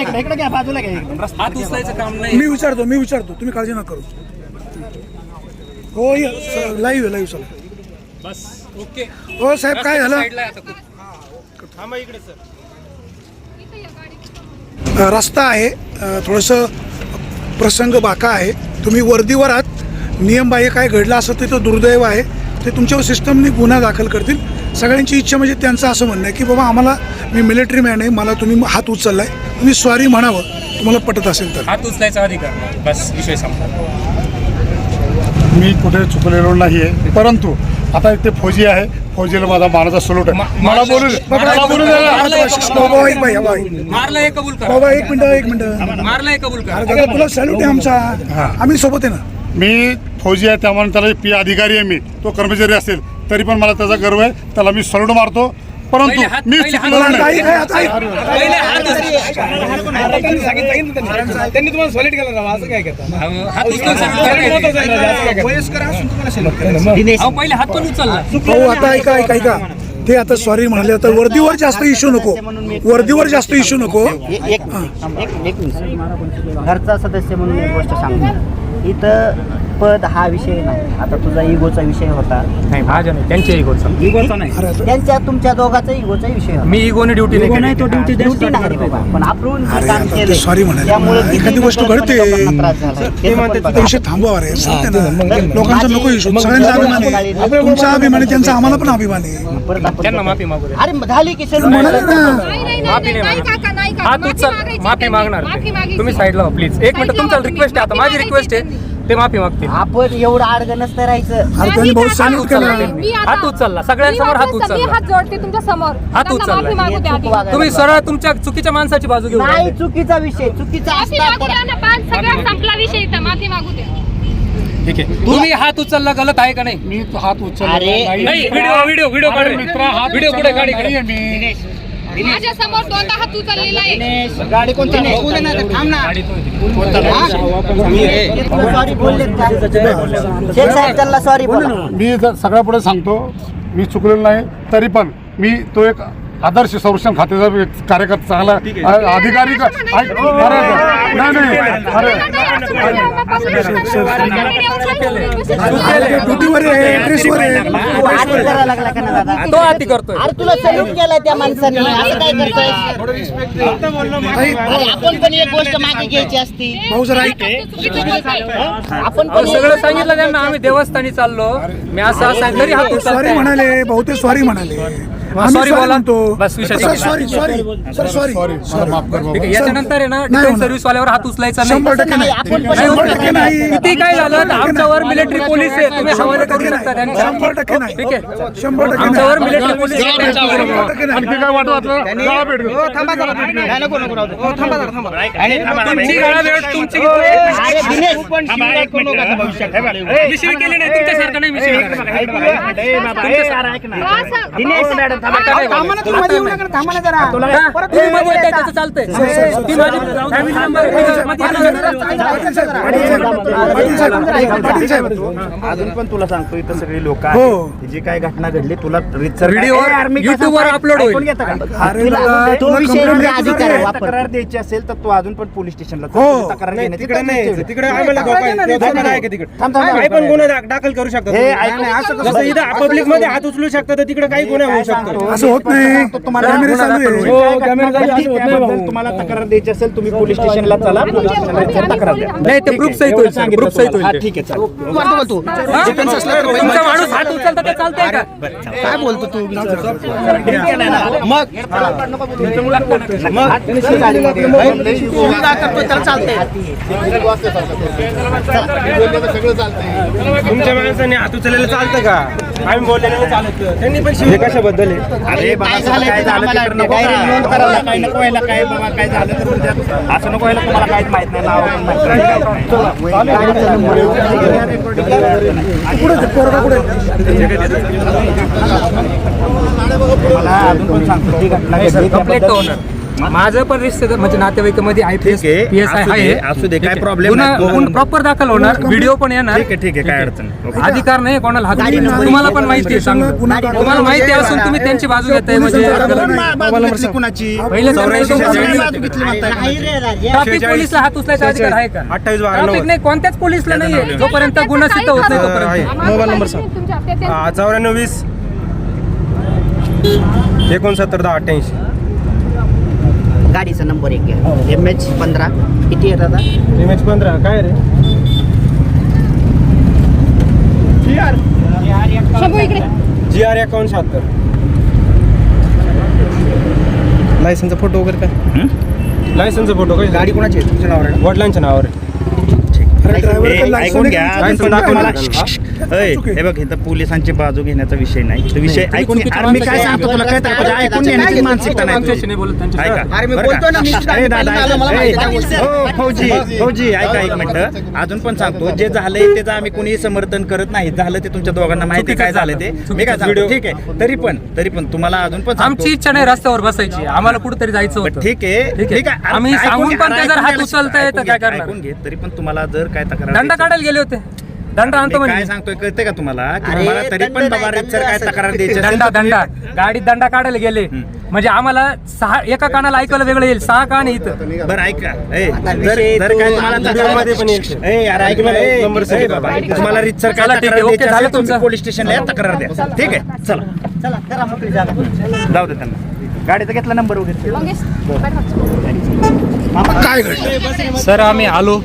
इकडे इकडे घ्या बाजूला घ्या. इकडे. रस्ता हात उचलायचं काम नाही. मी विचारतो मी विचारतो. तुम्ही काळजी नका करू. हो लाईव्ह आहे लाईव्ह चला बस ओके. हो साहेब काय झालं? साईडला आहे आता खूप. थांबा इकडे सर. अ, रस्ता आहे. अ, थोडंसं प्रसंग बाका आहे. तुम्ही वर्दीवर आहात नियमबाह्य काय घडलं असं ते तर दुर्दैव आहे. ते तुमच्यावर सिस्टमने गुन्हा दाखल करतील. सगळ्यांची इच्छा म्हणजे त्यांचं असं म्हणणं आहे की बाबा आम्हाला मी मिलिटरी मॅन आहे मला तुम्ही हात उचललाय. तुम्ही सॉरी म्हणावं तुम्हाला पटत असेल तर. हात उचलायचा अधिकार नाही. बस विषय संपला. मी कुठे चुकलेलो नाही आहे परंतु आता इथे फौजी आहे. फौजीला माझा मानाचा सलूट आहे. मा- मला बोलू मला एक मारलं हे मिनिट एक मिनिट. मारलं कबूल तुला सॅल्यूट आहे आमचा. आम्ही सोबत आहे ना? मी फौजी आहे त्यामुळे त्याला पी अधिकारी आहे मी. तो कर्मचारी असेल. तरी पण मला त्याचा गर्व आहे त्याला मी सलूट मारतो परंतु मी मला नाही त्यांनी तुम्हाला सॉलिड केलं असं काय करता पहिले हात पण उचलला आता ऐका ऐका ऐका ते आता सॉरी म्हणाले आता वर्दीवर जास्त इश्यू नको वर्दीवर जास्त इश्यू नको घरचा सदस्य म्हणून एक गोष्ट सांगतो इथं पद हा विषय नाही. आता तुझा इगोचा विषय होता. नाही माझ्या नाही त्यांच्या इगोचा. इगोचा नाही. त्यांच्या तुमच्या दोघाचा इगोचा विषय होता. मी इगोने ड्युटी नाही केली. ड्युटी नाही रे बाबा. पण आपण जे काम ते sorry म्हणाले. त्यामुळे एखादी गोष्ट घडते. ते बघा. विषय थांबवा रे. लोकांचा नको मग सगळ्यांचा अभिमान. आहे तुमचा अभिमान आहे त्यांचा आम्हाला पण अभिमान. आहे त्यांना माफी मागू अरे झाली की सर म्हणाले ना. नाही नाही माफी नाही नाही नाही काका हात माफी उचल. मागणार ते. तुम्ही साईडला व्हा प्लीज एक मिनिट तुमचा रिक्वेस्ट आहे आता. माझी रिक्वेस्ट आहे ते माफी मागतील आपण एवढं आडगं नसतं राहायचं अरे त्यांनी बहुत हात उचलला केला त्यांनी. मी आता- हात उचलला. सगळ्यांसमोर हात उचलला. हात जोडते तुमच्यासमोर हात त्यांना उचलला. माफी मागू द्या आधी. तुम्ही सरळ तुमच्या चुकीच्या माणसाची बाजू घेऊन नाही राहिले. चुकीचा विषय चुकीचा माफी असता मागू तर द्या ना पाच सगळं संपला विषय इथं माफी मागू द्या ठीक आहे तुम्ही हात उचलला गलत आहे का नाही मी तो हात उचलला अरे, नाही व्हिडिओ व्हिडिओ व्हिडिओ काढ मित्रा हात व्हिडिओ पुढे काढ इकडे. मी माझ्यासमोर दोनदा हात उचललेला आहे. गाडी कोणती थांब ना. मी जर सगळ्या पुढे सांगतो मी चुकलेलो नाही तरी पण मी तो एक आदर्श संरक्षण खात्याचा कार्यकर्ता चांगला अधिकारी का ऐक, अरे, नाही नाही अरे ड्युटीवर आहे ड्रेसवर आहे तू आधी करायला लागला का ना दादा तो आती करतोय अरे तुला सल्यूट केला त्या माणसाने असं काय करतोय अरे आपण पण एक गोष्ट मागे घ्यायची असती भाऊ जरा आपण सगळं सांगितलं त्यांना आम्ही देवस्थानी चाललो मी असं हात सॉरी म्हणाले ते सॉरी म्हणाले sorry बोला. म्हणतो. बस विषय सर संपला. Sorry sorry sir sorry. ठीक आहे याच्यानंतर आहे ना डिफेन्स. सर्व्हिस वाल्यावर हात उचलायचा शंभर नाही टक्के नाही आपण पण शंभर टक्के नाही. किती काय झालं? तर आमच्यावर मिलिटरी पोलीस आहे. तुम्ही हवाले करू टक्के शकता शंभर टक्के नाही. ठीक आहे. शंभर टक्के आमच्यावर मिलिटरी पोलीस आहे, त्यांच्यावर. आहे. शंभर टक्के नाही. आणखी काय वाटत वाटलं जा भेट घेऊ. थांबा जरा नाही नको नको राहू दे. हो, थांबा जरा थांबा. आणि तुमची गाळा वेळ तुमची अरे दिनेश. तू पण भविष्यात. केली नाही तुमच्यासारखं नाही मी शिवी केली. थांबा मध्ये येऊ नका जरा. तुम्ही त्याचं चालतंय. ती माझी फॅमिली मेंबर अजून पण तुला सांगतो इथं सगळी लोक हो. आहेत जी काय घटना घडली तुला रीतसर व्हिडिओ YouTube वर upload होईल. तक्रार द्यायची असेल तर तू अजून पण पोलीस स्टेशनला. हो. तक्रार तिकडे काय नाही तिकडे आम्हाला पण. गुन्हा दाखल करू इथं पब्लिकमध्ये हात उचलू शकतात तर तिकडे काही गुन्हा होऊ शकतो असं होत नाही. तुम्हाला कॅमेरे चालू आहे. हो, कॅमेरा चालू आहे, असं होत नाही त्याबद्दल भाऊ. तुम्हाला तक्रार द्यायची असेल तुम्ही पोलीस स्टेशनला चला. पोलीस स्टेशनला इथं तक्रार द्या. नाही ते प्रूफ सहित होईल सर सहित हा, होईल ते. ठीक आहे चालेल. हा? तुमचा माणूस हात उचलता ते चालतंय का? काय बोलतो तू? मग? तुमच्या माणसाने हात उचललेलं चालतं का? आम्ही बोललेलं चालत. त्यांनी पण शिवी कशाबद्दल आहे? अरे बाबा झालं काय झालं नको करायला काय नको व्हायला काय बाबा काय झालं तर उद्या असं नको व्हायला तुम्हाला काहीच माहीत नाही नाव पण माहीत मला अजून पण सांगतो. ती घटना घडली कंप्लेंट त्याबद्दल- माझं पण रिश्तेदार म्हणजे नातेवाईकामध्ये आय पी एस ठीक आहे. पी एस आय असू दे, आहे. असू दे, काय नाही. गुन्हा प्रॉपर दाखल होणार. व्हिडिओ पण येणार. ठीक आहे ठीक आहे काय अडचण नाही. अधिकार नाही कोणाला हात तुम्हाला पण माहिती आहे तुम्हाला माहिती. असून तुम्ही त्यांची बाजू घेताय. म्हणजे कुणाची? ट्रॅफिक. नाही. पोलिसला हात उचलायचा अधिकार आहे का? अठ्ठावीस ट्रॅफिक. नाही कोणत्याच पोलिसला नाहीये. जोपर्यंत गुन्हा सिद्ध होत नाही. तोपर्यंत. मोबाईल नंबर सांग. चौऱ्याण्णव वीस. एकोणसत्तर दहा. अठ्ठ्याऐंशी गाडीचा नंबर एक घ्या. एम एच पंधरा. किती आहे दादा एम एच पंधरा. काय रे? शंभू इकडे. जी आर एकावन्न शहात्तर. लायसनचा फोटो वगैरे काय? लायसनचा फोटो काय गाडी कोणाची आहे? तुमच्या नावावर आहे? वडिलांच्या नावावर आहे. अरे driver चं ए, license ऐकून घ्या? अय, हे बघ इथं पोलिसांची बाजू घेण्याचा विषय नाही. तो विषय ऐकून घ्या. मी काय सांगतो तुला? काय तुझ्या ऐकून घेण्याची मानसिकता नाही. ऐका. दादा. हो फौजी फौजी एक मिनिट. अजून पण सांगतो जे झालंय त्याचं आम्ही कोणी समर्थन करत नाही. झालं ते तुमच्या दोघांना माहिती काय झालं ते. मी काय सांगतो ठीक आहे. तरी पण तरी पण तुम्हाला अजून पण. आमची इच्छा नाही रस्त्यावर बसायची. आम्हाला कुठेतरी जायचं ठीक आहे. ठीक आहे. आम्ही सांगून पण जर हात तर ऐकून काय करणार? ऐकून घे तरी पण तुम्हाला जर काय तक्रार दंड काढायला गेले होते. दंड आणतो मी काय म्हणजे सांगतोय कळते का तुम्हाला? की अरे, तुम्हाला तरी दंड पण नाही, दंड काय तक्रार द्यायची असेल दंडा. तर तुम्ही- दंडा गाडीत दंडा काढायला गेले. म्हणजे आम्हाला सहा एका कानाला ऐकायला वेगळं येईल. सहा कान इथं. बरं ऐका. ए, आता जर विषय जर काय तो तुम्हाला आमच्या तक्रार- मध्ये पण येईल. ए, यार ऐक ना, ए, नंबर ए, सांगितलं बाबा, बाबा. तुम्हाला रितसर काय चला, ठीक आहे, ओके, द्यायची झालं असेल, तुम्ही तुमचं. पोलीस स्टेशनला या, तक्रार द्या. ठीक आहे? चला. चला. करा मोकळी जागा. जाऊ दे त्यांना. गाडीचा घेतला नंबर वगैरे. मंगेश काय घडलं? सर आम्ही आलो.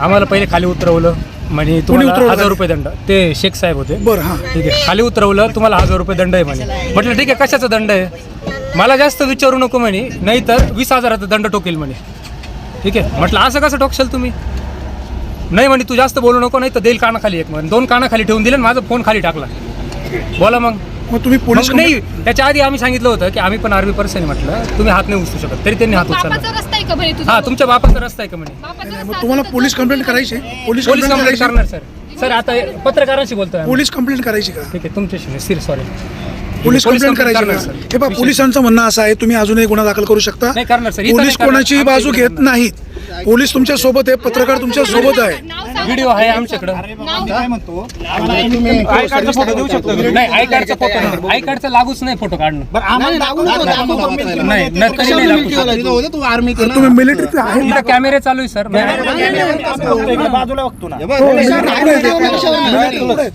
आम्हाला पहिले खाली उतरवलं. म्हणजे तुम्हाला उतरवलं? हजार रुपये दंड. ते शेख साहेब होते. बरं हां. ठीक आहे. खाली उतरवलं तुम्हाला हजार रुपये दंड आहे म्हणे. म्हटलं ठीक आहे कशाचा दंड आहे? मला जास्त विचारू नको म्हणे. नाही तर वीस हजाराचा दंड टोकेल म्हणे. ठीक आहे. म्हटलं असं कसं टोकशाल तुम्ही? नाही म्हणे तू जास्त बोलू नको नाही तर देईल कानाखाली एक. म्हणे दोन कानाखाली ठेवून दिले आणि माझा फोन खाली टाकला. बोला मग. मग तुम्ही पोलीस मग नाही त्याच्या आधी आम्ही सांगितलं होतं की आम्ही पण आर्मी पर्सन आहे म्हटलं. तुम्ही हात नाही उचलू शकत तरी त्यांनी हात उचलला. बापाचा रस्ता आहे का बरे तुझा? हा तुमच्या बापाचा रस्ता आहे का म्हणे? बापाचा मग रस्ता तुम्हाला असेल तर पोलीस कंप्लेंट करायची पोलीस पोलीस कंप्लेंट कंप्लेंट करायची करणार सर. सर आता पत्रकारांशी बोलतोय आम्ही. पोलीस कंप्लेंट करायची का? ठीक आहे तुमच्याशी नाही सिर सॉरी पोलीस कंप्लेंट करायची सर. हे पहा पोलिसांचं म्हणणं असं आहे तुम्ही अजूनही गुन्हा दाखल करू शकता नाही करणार, सर. इथं पोलीस नाही करणार. कोणाची आमच्या बाजू घेत. नाहीत पोलीस तुमच्यासोबत आहे पत्रकार तुमच्यासोबत आहे. व्हिडिओ आहे आमच्याकडं काय म्हणतो आय कार्डचा फोटो देऊ शकतो का? नाही आय कार्डचा फोटो नाही आय कार्डचा लागूच नाही फोटो काढणं नाही न- कधी नाही लागू शकत. तर तुम्ही मिलिटरीत आहे ना? इथं कॅमेरे चालू आहे सर बाजूला बघतो ना हो, military पुढे आहे.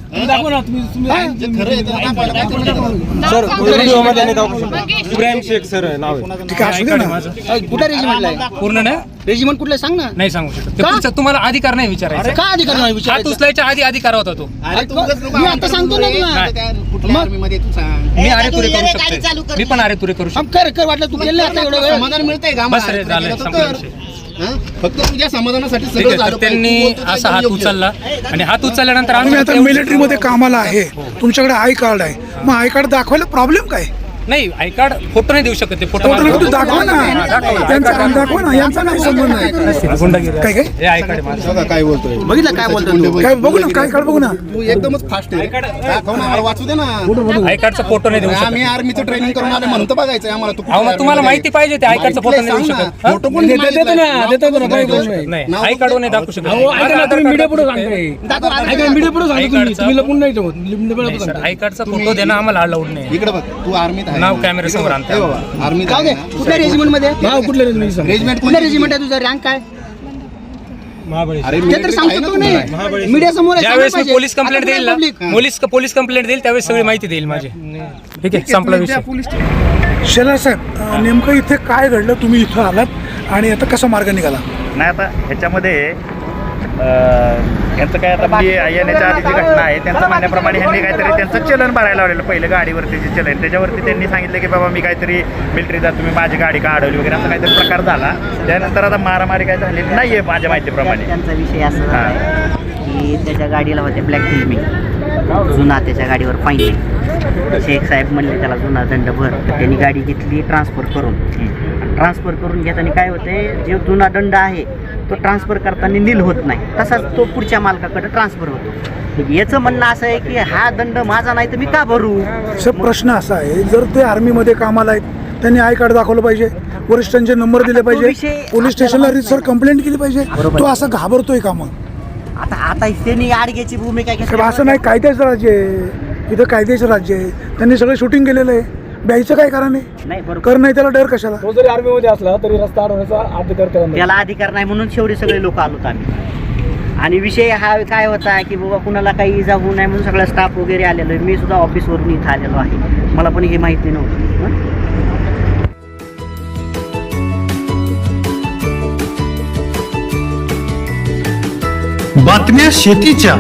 सर व्हिडिओमध्ये नाही दाखवू शकतो. इब्राहिम शेख सर नाव आहे. ठीक आहे असू दे ना. कुठल्या रेजिमेंटला आहे? पूर्ण नाही? रेजिमेंट कुठलं सांग ना. नाही सांगू शकत. ते पुढचं तुम्हाला अधिकार नाही विचारायचा. का अधिकार नाही हात विचारायचं? उचलायच्या आधी अधिकार होता तो. अरे तू- मी आता सांगतो ना तुला. मी अरे तुरे करू शकतो. मी पण अरे तुरे करू कर कर वाटलं तू केलं आता एवढं वेळ समाधान मिळतंय का? शकतो बस रे झालं संपला विषय. फक्त तुझ्या समाधानासाठी ठीक आहे तर त्यांनी असा हात उचलला आणि हात उचलल्यानंतर तुम्ही आम्ही आता मिलिटरीमध्ये कामाला आहे. तुमच्याकडे आय कार्ड आहे. मग आय कार्ड दाखवायला प्रॉब्लेम काय? नाही आय कार्ड फोटो नाही देऊ शकत ते फोटो दाखवा ना. त्यांचा आम दाखवा ना यांचा नाही संबंध नाही गुंडगिरी. काय काय? हे आय कार्ड आहे माझं. काय बोलतोय. बघितलं काय बोलतोय काय बघू ना काय कार्ड बघू ना. तू एकदमच फास्ट आहे. दाखव ना आम्हाला वाचू दे ना. आय कार्डचा फोटो नाही देऊ आम्ही आर्मीचं ट्रेनिंग करून आले म्हणतो बघायचं आम्हाला. तू अहो मग तुम्हाला माहिती पाहिजे ते आय कार्डचा फोटो नाही देऊ शकत. हा? फोटो पण देतो ना नाही आय कार्ड नाही दाखवू शकत. नाही सर आय कार्डचा फोटो देणं आम्हाला अलाउड नाही. इकडे बघ तू आर्मीत नाव कॅमेरा समोर आणता. हे ना. कुठल्या रेजिमेंटमध्ये? कुठल्या रेजिमेंट कुठल्या रेजिमेंट आहे तुझा? रँक काय? अरे ते तर सांगतो तू नाही. मीडिया समोर ज्यावेळेस मी पोलीस कंप्लेंट देईल ना पोलीस पोलीस कंप्लेंट देईल त्यावेळेस सगळी माहिती देईल माझी. ठीक आहे संपला विषय. शेलार साहेब अं, नेमकं इथे काय घडलं? तुम्ही इथं आलात आणि आता कसा मार्ग निघाला? नाही आता ह्याच्यामध्ये यांचं काय आता मी येण्याच्या आधी जी घटना आहे. त्यांचं म्हणण्याप्रमाणे ह्यांनी काहीतरी त्यांचं चलन भरायला लावलेलं पहिलं गाडीवरती जे चलन. त्याच्यावरती त्यांनी सांगितलं की बाबा मी काहीतरी मिलिटरीचा तुम्ही माझी गाडी का अडवली वगैरे असा काहीतरी प्रकार झाला. त्यानंतर आता मारामारी काय झालेली नाही आहे माझ्या माहितीप्रमाणे. त्यांचा विषय असा झाला की त्याच्या गाडीला होते ब्लॅक फिल्मिंग जुना त्याच्या गाडीवर आहे. शेख साहेब म्हणले त्याला जुना दंड भर. त्यांनी गाडी घेतली ट्रान्सफर करून. ट्रान्सफर करून घेताना काय होते जो जुना दंड आहे तो ट्रान्सफर करताना नील होत नाही. तसाच तो पुढच्या मालकाकडे ट्रान्सफर होतो. याचं म्हणणं असं आहे की हा दंड माझा नाही तर मी का भरू? सर प्रश्न असा आहे जर ते आर्मीमध्ये कामाला आहेत त्यांनी आय कार्ड दाखवलं पाहिजे वरिष्ठांचे नंबर दिले पाहिजे पोलीस स्टेशनला रितसर कंप्लेंट केली पाहिजे. तो असं घाबरतोय का मग? आता आता त्यांनी आडग्याची भूमिका असं नाही कायद्याचं राज्य आहे. इथं कायद्याचं राज्य आहे. त्यांनी सगळं शूटिंग केलेलं आहे. ब्यायचं काय कारण आहे? नाही बरोबर. नाही त्याला डर कशाला? तो जरी आर्मी मध्ये असला तरी रस्ता अडवण्याचा अधिकार त्याला त्याला अधिकार नाही म्हणून शेवटी सगळे लोक आलोत आम्ही. आणि विषय हा काय होता की बाबा कुणाला काही इजा होऊ नये म्हणून सगळा स्टाफ वगैरे आलेलो आहे. मी सुद्धा ऑफिसवरून इथं आलेलो आहे. मला पण हे माहिती नव्हतं. हं? बातम्या शेतीच्या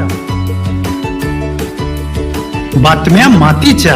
बातम्या मातीच्या.